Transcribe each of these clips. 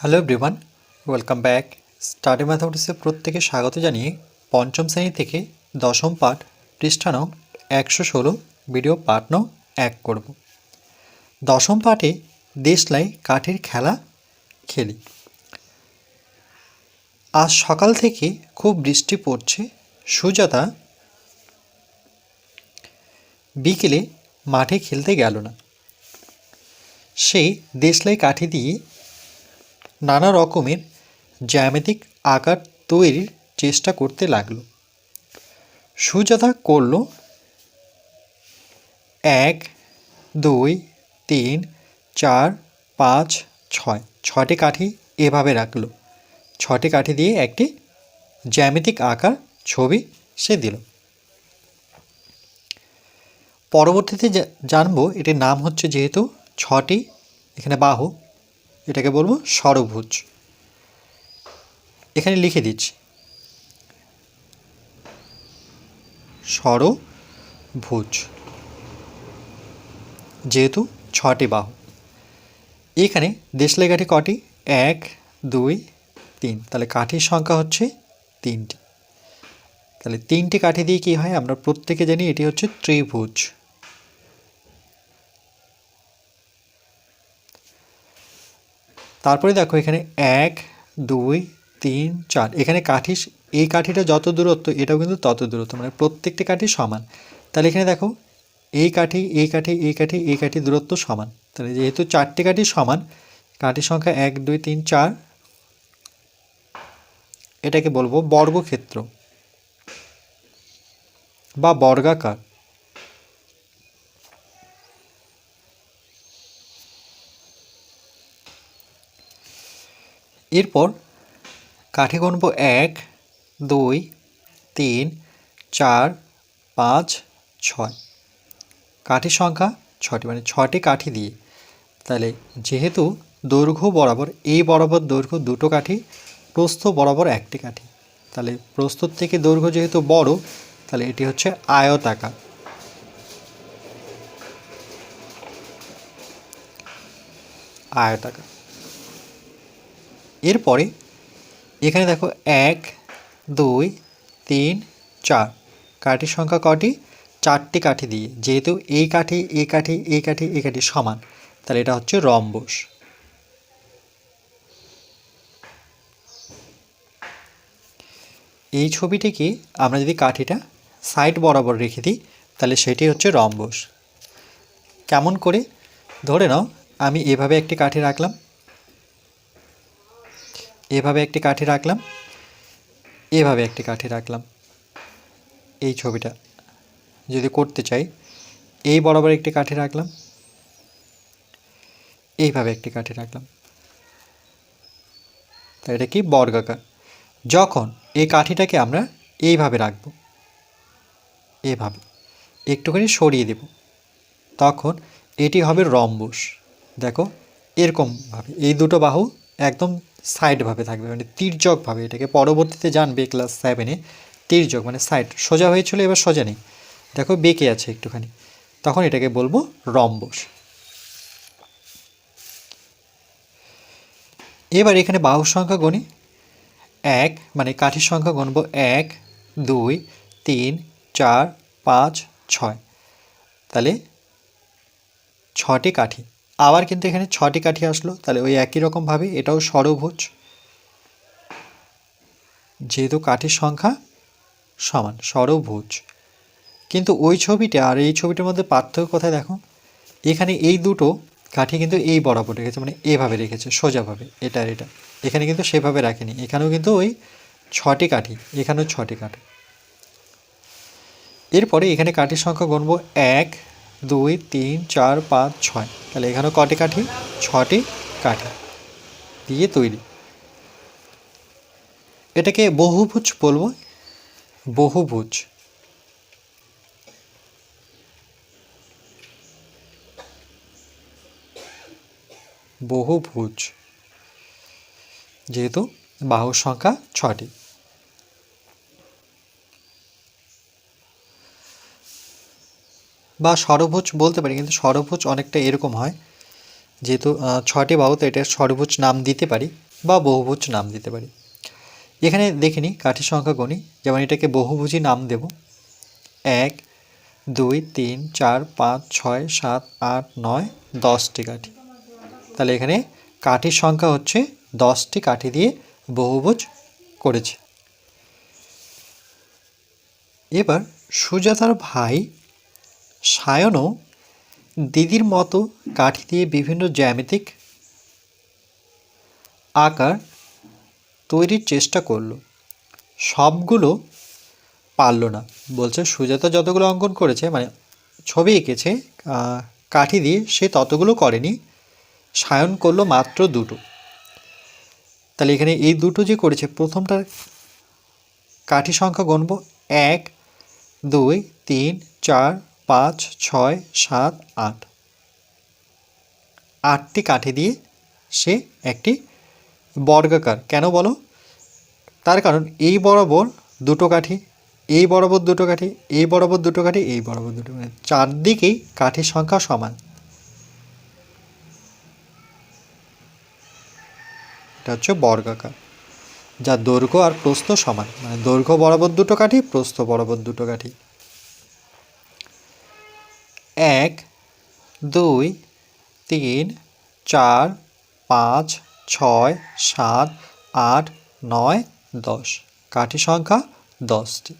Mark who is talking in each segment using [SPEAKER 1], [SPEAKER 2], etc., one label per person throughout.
[SPEAKER 1] hello everyone welcome back study ম্যাথামেটিক্সে প্রত্যেকে স্বাগত জানিয়ে পঞ্চম শ্রেণী থেকে দশম পাঠ পৃষ্ঠা একশো ষোলো ভিডিও পাঠ নং এক করব দশম পাঠে দেশলাই কাঠের খেলা খেলি আজ সকাল থেকে খুব বৃষ্টি পড়ছে সুজাতা বিকেলে মাঠে খেলতে গেল না সে দেশলাই কাঠি দিয়ে নানা রকমের জ্যামিতিক আকার তৈরির চেষ্টা করতে লাগলো সুজাতা করল এক দুই তিন চার পাঁচ ছয় ছটি কাঠি এভাবে রাখলো ছটি কাঠি দিয়ে একটি জ্যামিতিক আকার ছবি সে দিল পরবর্তীতে জানবো এটির নাম হচ্ছে যেহেতু ছটি এখানে বাহু এটাকে বলবো ষড়ভুজ এখানে লিখে দিচ্ছি ষড়ভুজ যেহেতু ছটি বাহু এখানে দেশলাই কাঠি কটি এক দুই তিন তাহলে কাঠির সংখ্যা হচ্ছে তিনটি তাহলে তিনটি কাঠি দিয়ে কী হয় আমরা প্রত্যেকে জানি এটি হচ্ছে ত্রিভুজ তারপরে দেখো এখানে এক দুই তিন চার এখানে কাঠি এই কাঠিটা যত দূরত্ব এটাও কিন্তু তত দূরত্ব মানে প্রত্যেকটি কাঠি সমান তাহলে এখানে দেখো এই কাঠি এই কাঠি এই কাঠি এই কাঠি দূরত্ব সমান তাহলে যেহেতু চারটি কাঠি সমান কাঠির সংখ্যা এক দুই তিন চার এটাকে বলবো বর্গক্ষেত্র বা বর্গাকার এরপর কাঠি গণব এক দুই তিন চার পাঁচ ছয় কাঠি সংখ্যা ছটি মানে ছটি কাঠি দিয়ে তাহলে যেহেতু দৈর্ঘ্য বরাবর এই বরাবর দৈর্ঘ্য দুটো কাঠি প্রস্থ বরাবর একটি কাঠি তাহলে প্রস্থর থেকে দৈর্ঘ্য যেহেতু বড় তাহলে এটি হচ্ছে আয়তাকার আয়তাকার এরপরে এখানে দেখো এক দুই তিন চার কাঠির সংখ্যা কটি চারটি কাঠি দিয়ে যেহেতু এই কাঠি এ কাঠি এ কাঠি এ কাঠি সমান তাহলে এটা হচ্ছে রম্বস এই ছবিটিকে আমরা যদি কাঠিটা সাইড বরাবর রেখে দিই তাহলে সেটি হচ্ছে রম্বস কেমন করে ধরে নাও আমি এভাবে একটি কাঠি রাখলাম এভাবে একটি কাঠি রাখলাম এভাবে একটি কাঠি রাখলাম এই ছবিটা যদি করতে চাই এই বরাবর একটি কাঠি রাখলাম এইভাবে একটি কাঠি রাখলাম তো এটা কি বর্গাকার যখন এই কাঠিটাকে আমরা এইভাবে রাখব এভাবে একটুখানি সরিয়ে দেব তখন এটি হবে রম্বস দেখো এরকমভাবে এই দুটো বাহু একদম সাইডভাবে থাকবে মানে তির্যকভাবে এটাকে পরবর্তীতে জানবে ক্লাস সেভেনে তির্যক মানে সাইড সোজা হয়েছিল এবার সোজা নেই দেখো বেঁকে আছে একটুখানি তখন এটাকে বলবো রম্বস এবার এখানে বাহু সংখ্যা গণি এক মানে কাঠির সংখ্যা গণব এক দুই তিন চার পাঁচ ছয় তাহলে ছটি কাঠি আবার কিন্তু এখানে ছটি কাঠি আসলো তাহলে ওই একই রকমভাবে এটাও ষড়ভুজ যেহেতু কাঠির সংখ্যা সমান ষড়ভুজ কিন্তু ওই ছবিটা আর এই ছবিটার মধ্যে পার্থক্য কোথায় দেখো এখানে এই দুটো কাঠি কিন্তু এই বরাবর রেখেছে মানে এভাবে রেখেছে সোজাভাবে এটা আর এটা এখানে কিন্তু সেভাবে রাখেনি এখানেও কিন্তু ওই ছটি কাঠি এখানেও ছটি কাঠি এরপরে এখানে কাঠির সংখ্যা গণব এক দুই তিন চার পাঁচ ছয় তাহলে এখানেও কটি কাঠি ছটি কাঠি দিয়ে তৈরি এটাকে বহুভুজ বলবো বহুভুজ বহুভুজ যেহেতু বাহু সংখ্যা ছটি বা ষড়ভুজ বলতে পারি কিন্তু ষড়ভুজ অনেকটা এরকম হয় যেহেতু ছয়টি বাহুতে এটা ষড়ভুজ নাম দিতে পারি বা বহুভুজ নাম দিতে পারি এখানে দেখে নিই কাঠের সংখ্যা গণি যেমন এটাকে বহুভুজি নাম দেব এক দুই তিন চার পাঁচ ছয় সাত আট নয় দশটি কাঠি তাহলে এখানে কাঠির সংখ্যা হচ্ছে দশটি কাঠি দিয়ে বহুভুজ করেছে এবার সুজাতার ভাই সায়নও দিদির মতো কাঠি দিয়ে বিভিন্ন জ্যামিতিক আকার তৈরির চেষ্টা করল সবগুলো পারল না বলছে সুজাতা যতগুলো অঙ্কন করেছে মানে ছবি এঁকেছে কাঠি দিয়ে সে ততগুলো করেনি সায়ন করলো মাত্র দুটো তাহলে এখানে এই দুটো যে করেছে প্রথমটার কাঠি সংখ্যা গণব এক দুই তিন চার পাঁচ ছয় সাত আট আটটি কাঠি দিয়ে সে একটি বর্গাকার কেন বলো তার কারণ এই বরাবর দুটো কাঠি এই বরাবর দুটো কাঠি এই বরাবর দুটো কাঠি এই বরাবর দুটো কাঠি চারদিকেই কাঠির সংখ্যা সমান এটা হচ্ছে বর্গাকার যা দৈর্ঘ্য আর প্রস্থ সমান মানে দৈর্ঘ্য বরাবর দুটো কাঠি প্রস্থ বরাবর দুটো কাঠি এক দুই তিন চার পাঁচ ছয় সাত আট নয় দশ কাঠি সংখ্যা দশটি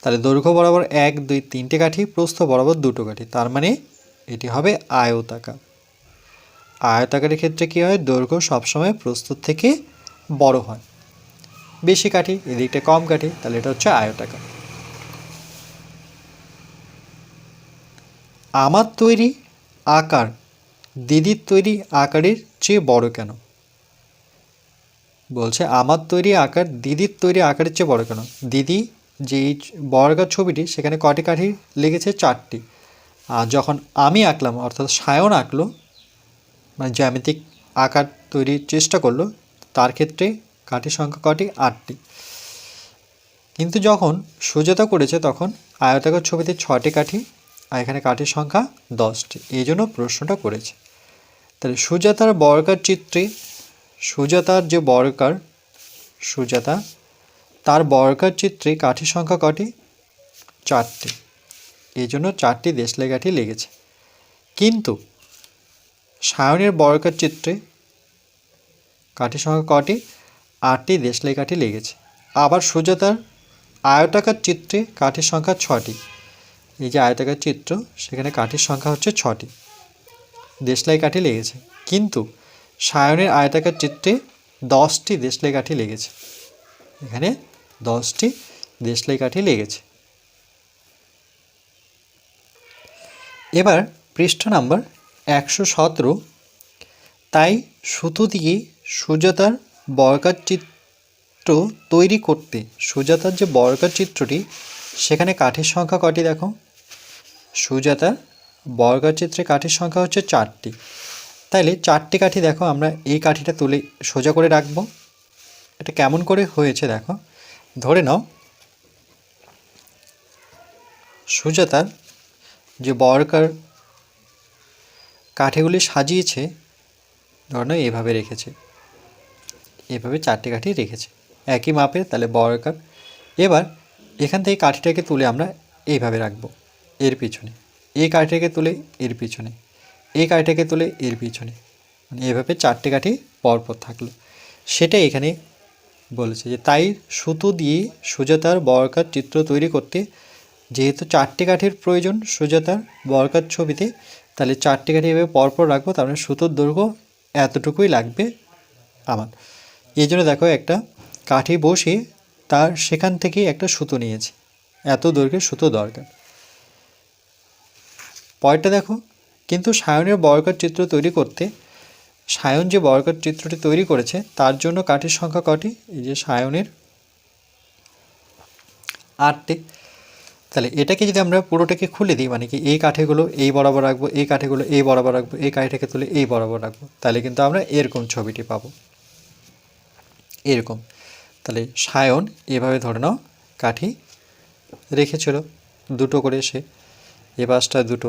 [SPEAKER 1] তাহলে দৈর্ঘ্য বরাবর এক দুই তিনটে কাঠি প্রস্থ বরাবর দুটো কাঠি তার মানে এটি হবে আয়তাকার আয়তাকারের ক্ষেত্রে কী হয় দৈর্ঘ্য সবসময় প্রস্তুত থেকে বড় হয় বেশি কাঠি এদিকটা কম কাঠি তাহলে এটা হচ্ছে আয়তাকার আমার তৈরি আকার দিদির তৈরি আকারের চেয়ে বড় কেন বলছে আমার তৈরি আকার দিদির তৈরি আকারের চেয়ে বড় কেন দিদি যে বর্গার ছবিটি সেখানে কটি কাঠি লেগেছে চারটি আর যখন আমি আঁকলাম অর্থাৎ সায়ন আঁকলো মানে জ্যামিতিক আকার তৈরির চেষ্টা করলো তার ক্ষেত্রে কাঠির সংখ্যা কটি আটটি কিন্তু যখন সোজাতা করেছে তখন আয়তাকার ছবিতে ছটি কাঠি আর এখানে কাঠের সংখ্যা দশটি এই জন্য প্রশ্নটা করেছে তাহলে সুজাতার বর্গার চিত্রে সুজাতার যে বর্গার সুজাতা তার বর্গার চিত্রে কাঠের সংখ্যা কটি চারটি এই জন্য চারটি দেশলাই কাঠি লেগেছে কিন্তু সায়নের বর্গার চিত্রে কাঠির সংখ্যা কটি আটটি দেশলাই কাঠি লেগেছে আবার সুজাতার আয়তাকার চিত্রে কাঠের সংখ্যা ছটি এই যে আয়তাকার চিত্র সেখানে কাঠির সংখ্যা হচ্ছে ছটি দেশলাই কাঠি লেগেছে কিন্তু সায়নের আয়তাকার চিত্রে দশটি দেশলাই কাঠি লেগেছে এখানে দশটি দেশলাই কাঠি লেগেছে এবার পৃষ্ঠা নাম্বার একশো সতেরো তাই সুতো দিয়ে সুজাতার বর্গার চিত্র তৈরি করতে সুজাতার যে বর্গার চিত্রটি সেখানে কাঠের সংখ্যা কটি দেখো সুজাতা বর্গার চিত্রে কাঠির সংখ্যা হচ্ছে চারটি তাইলে চারটি কাঠি দেখো আমরা এই কাঠিটা তুলে সোজা করে রাখব এটা কেমন করে হয়েছে দেখো ধরে নাও সুজাতার যে বর্গার কাঠিগুলি সাজিয়েছে ধরো এভাবে রেখেছে এভাবে চারটি কাঠি রেখেছে একই মাপের তাহলে বর্গার এবার এখান থেকে কাঠিটাকে তুলে আমরা এইভাবে রাখবো এর পিছনে এই কাঠিটাকে তুলে এর পিছনে এই কাঠিটাকে তুলে এর পিছনে মানে এভাবে চারটে কাঠি পরপর থাকলো সেটা এখানে বলেছে যে তাই সুতো দিয়ে সুজাতার বর্কার চিত্র তৈরি করতে যেহেতু চারটে কাঠির প্রয়োজন সুজাতার বর্কার ছবিতে তাহলে চারটে কাঠি এভাবে পরপর রাখবো তার মানে সুতোর দৈর্ঘ্য এতটুকুই লাগবে আমার এই জন্য দেখো একটা কাঠি বসে তার সেখান থেকে একটা সুতো নিয়েছে এত দৈর্ঘ্যের সুতো দরকার পরেরটা দেখো কিন্তু সায়নের বর্গার চিত্র তৈরি করতে সায়ন যে বর্গার চিত্রটি তৈরি করেছে তার জন্য কাঠের সংখ্যা কটি এই যে সায়নের আটটি তাহলে এটাকে যদি আমরা পুরোটাকে খুলে দিই মানে কি এই কাঠেগুলো এই বরাবর রাখবো এই কাঠেগুলো এই বরাবর রাখবো এই কাঠেকে তুলে এই বরাবর রাখবো তাহলে কিন্তু আমরা এরকম ছবিটি পাবো এরকম তাহলে সায়ন এভাবে ধরে নাও কাঠি রেখেছিল দুটো করে সে এ পাশটা দুটো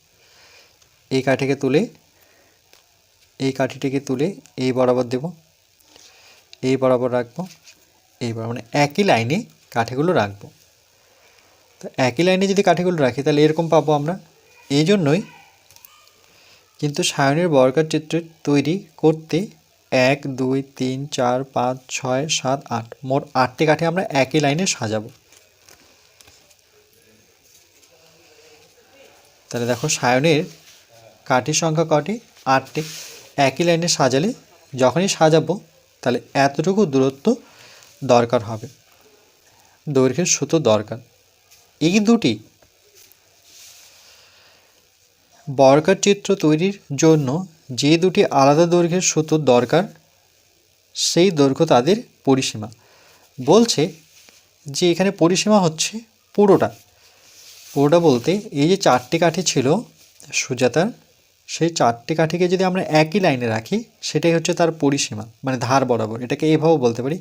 [SPEAKER 1] এই কাঠিকে তুলে এই কাঠিটিকে তুলে এই বরাবর দেব এই বরাবর রাখবো এই বরাবর মানে একই লাইনে কাঠিগুলো রাখবো তো একই লাইনে যদি কাঠিগুলো রাখি তাহলে এরকম পাবো আমরা এই জন্যই কিন্তু সায়নের বর্গার চিত্র তৈরি করতে এক দুই তিন চার পাঁচ ছয় সাত আট মোট আটটি কাঠি আমরা একই লাইনে সাজাবো তাহলে দেখো সায়নের কাঠির সংখ্যা কটি আটটি একই লাইনে সাজালে যখনই সাজাবো তাহলে এতটুকু দূরত্ব দরকার হবে দৈর্ঘ্যের সুতো দরকার এই দুটি বর্গার চিত্র তৈরির জন্য যে দুটি আলাদা দৈর্ঘ্যের সুতো দরকার সেই দৈর্ঘ্য তাদের পরিসীমা বলছে যে এখানে পরিসীমা হচ্ছে পুরোটা পুরোটা বলতে এই যে চারটি কাঠি ছিল সুজাতার সেই চারটে কাঠিকে যদি আমরা একই লাইনে রাখি সেটাই হচ্ছে তার পরিসীমা মানে ধার বরাবর এটাকে এভাবেও বলতে পারি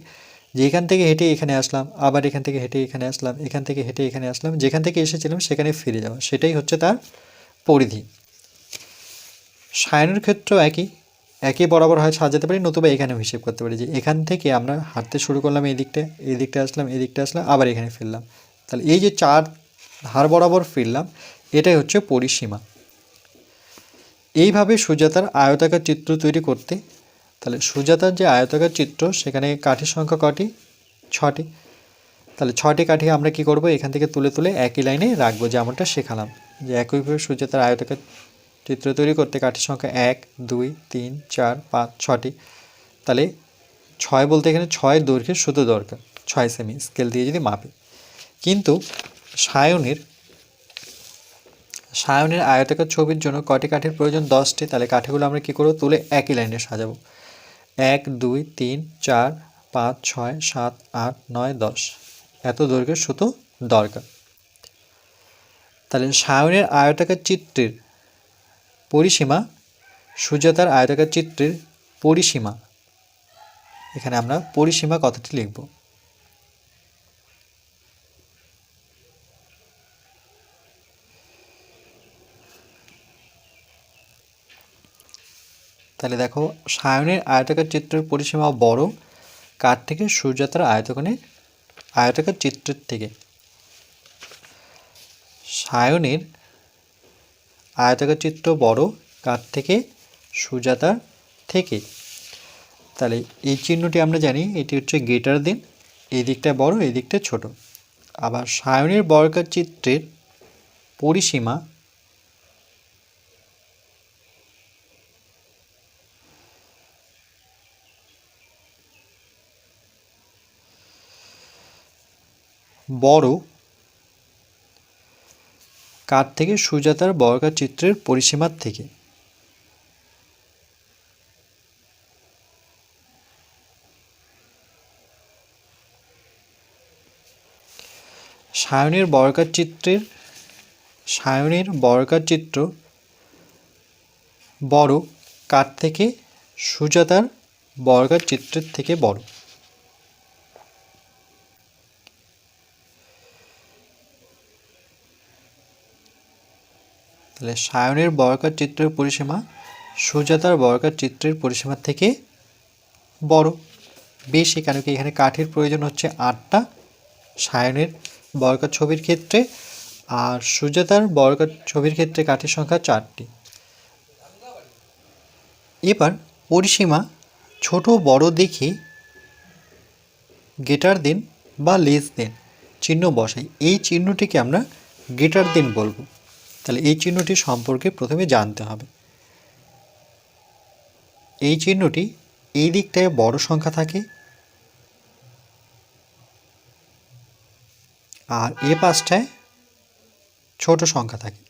[SPEAKER 1] যে এখান থেকে হেঁটে এখানে আসলাম আবার এখান থেকে হেঁটে এখানে আসলাম এখান থেকে হেঁটে এখানে আসলাম যেখান থেকে এসেছিলাম সেখানে ফিরে যাওয়া সেটাই হচ্ছে তার পরিধি সায়নের ক্ষেত্রেও একই একই বরাবর হয় সাজাতে পারি নতুবা এখানে হিসেব করতে পারি যে এখান থেকে আমরা হাঁটতে শুরু করলাম এই দিকটা এই দিকটা আসলাম এই দিকটা আসলাম আবার এখানে ফিরলাম তাহলে এই যে চার ধার বরাবর ফিরলাম এটাই হচ্ছে পরিসীমা এইভাবে সুজাতার আয়তাকার চিত্র তৈরি করতে তাহলে সুজাতার যে আয়তাকার চিত্র সেখানে কাঠি সংখ্যা কটি ছটি তাহলে ছটি কাঠি আমরা কি করব এখান থেকে তুলে তুলে একই লাইনে রাখবো যেমনটা শেখালাম যে একইভাবে সুজাতার আয়তাকার চিত্র তৈরি করতে কাঠের সংখ্যা এক দুই তিন চার পাঁচ ছটি তাহলে ছয় বলতে এখানে ছয় দৈর্ঘ্যের সুতো দরকার ছয় সেমি স্কেল দিয়ে যদি মাপে কিন্তু সায়নের সায়নের আয়তাকার ছবির জন্য কটি কাঠের প্রয়োজন দশটি তাহলে কাঠিগুলো আমরা কী করবো তুলে একই লাইনে সাজাবো এক দুই তিন চার পাঁচ ছয় সাত আট নয় দশ এত দৈর্ঘ্যের সুতো দরকার তাহলে সায়নের আয়তাকার চিত্রের পরিসীমা সুজাতার আয়তাকার চিত্রের পরিসীমা এখানে আমরা পরিসীমা কথাটি লিখবো তাহলে দেখো সায়নের আয়তাকার চিত্রের পরিসীমা বড় কার থেকে সূর্যাতার আয়তকানে আয়তাকার চিত্রের থেকে সায়নের আয়তাকার চিত্র বড় কার থেকে সুজাতার থেকে তাহলে এই চিহ্নটি আমরা জানি এটি হচ্ছে গেটার দিন এই দিকটা বড় এই দিকটা ছোট আবার সায়নের বর্গার চিত্রের পরিসীমা বড় কার থেকে সুজাতার বর্গা চিত্রের পরিসীমার থেকে সায়নের বর্গা চিত্রের সায়নের বর্গার চিত্র বড় কার থেকে সুজাতার বর্গার চিত্রের থেকে বড় তাহলে সায়নের বর্গার চিত্রের পরিসীমা সুজাতার বর্গার চিত্রের পরিসীমার থেকে বড় বেশি কেন কি এখানে কাঠের প্রয়োজন হচ্ছে আটটা সায়নের বর্গার ছবির ক্ষেত্রে আর সুজাতার বর্গার ছবির ক্ষেত্রে কাঠের সংখ্যা চারটি এবার পরিসীমা ছোট বড় দেখে গেটার দেন বা লেস দেন চিহ্ন বসাই এই চিহ্নটিকে আমরা গেটার দেন বলবো তাহলে এই চিহ্নটি সম্পর্কে প্রথমে জানতে হবে এই চিহ্নটি এই দিকটায় বড় সংখ্যা থাকে আর এ পাশটায় ছোট সংখ্যা থাকে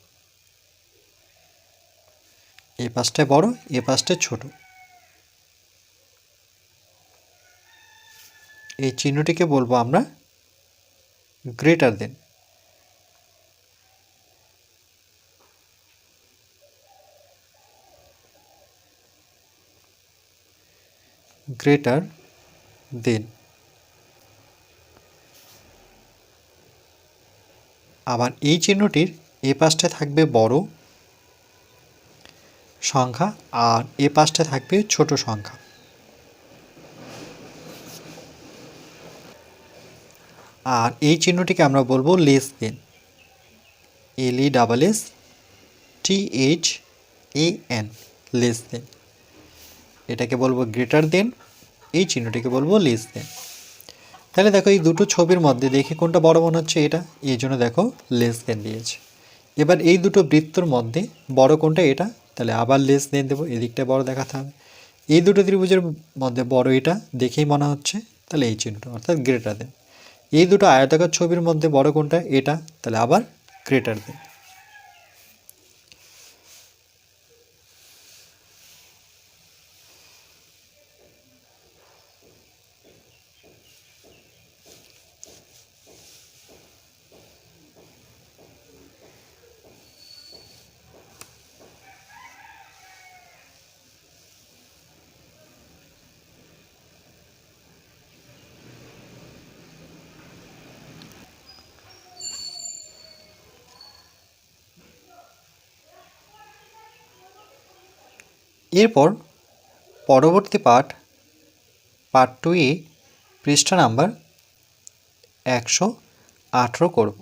[SPEAKER 1] এ পাশটায় বড় এ পাশটায় ছোট এই চিহ্নটিকে বলবো আমরা গ্রেটার দেন greater than আবার এই চিহ্নটির এ পাশটা থাকবে বড় সংখ্যা আর এ পাশটা থাকবে ছোট সংখ্যা আর এই চিহ্নটিকে আমরা বলবো less than L E double S T H A N less than এটাকে বলবো গ্রেটার দেন এই চিহ্নটিকে বলবো লেস দেন তাহলে দেখো এই দুটো ছবির মধ্যে দেখে কোনটা বড় মনে হচ্ছে এটা এই জন্য দেখো লেস দেন দিয়েছে এবার এই দুটো বৃত্তর মধ্যে বড় কোনটা এটা তাহলে আবার লেস দেন দেবো এদিকটা বড় দেখাতে হবে এই দুটো ত্রিভুজের মধ্যে বড় এটা দেখেই মনে হচ্ছে তাহলে এই চিহ্নটা অর্থাৎ গ্রেটার দেন এই দুটো আয়তাকার ছবির মধ্যে বড় কোনটা এটা তাহলে আবার গ্রেটার দেন এরপর পরবর্তী পাঠ পার্ট টু এ পৃষ্ঠা নাম্বার একশো আঠেরো করব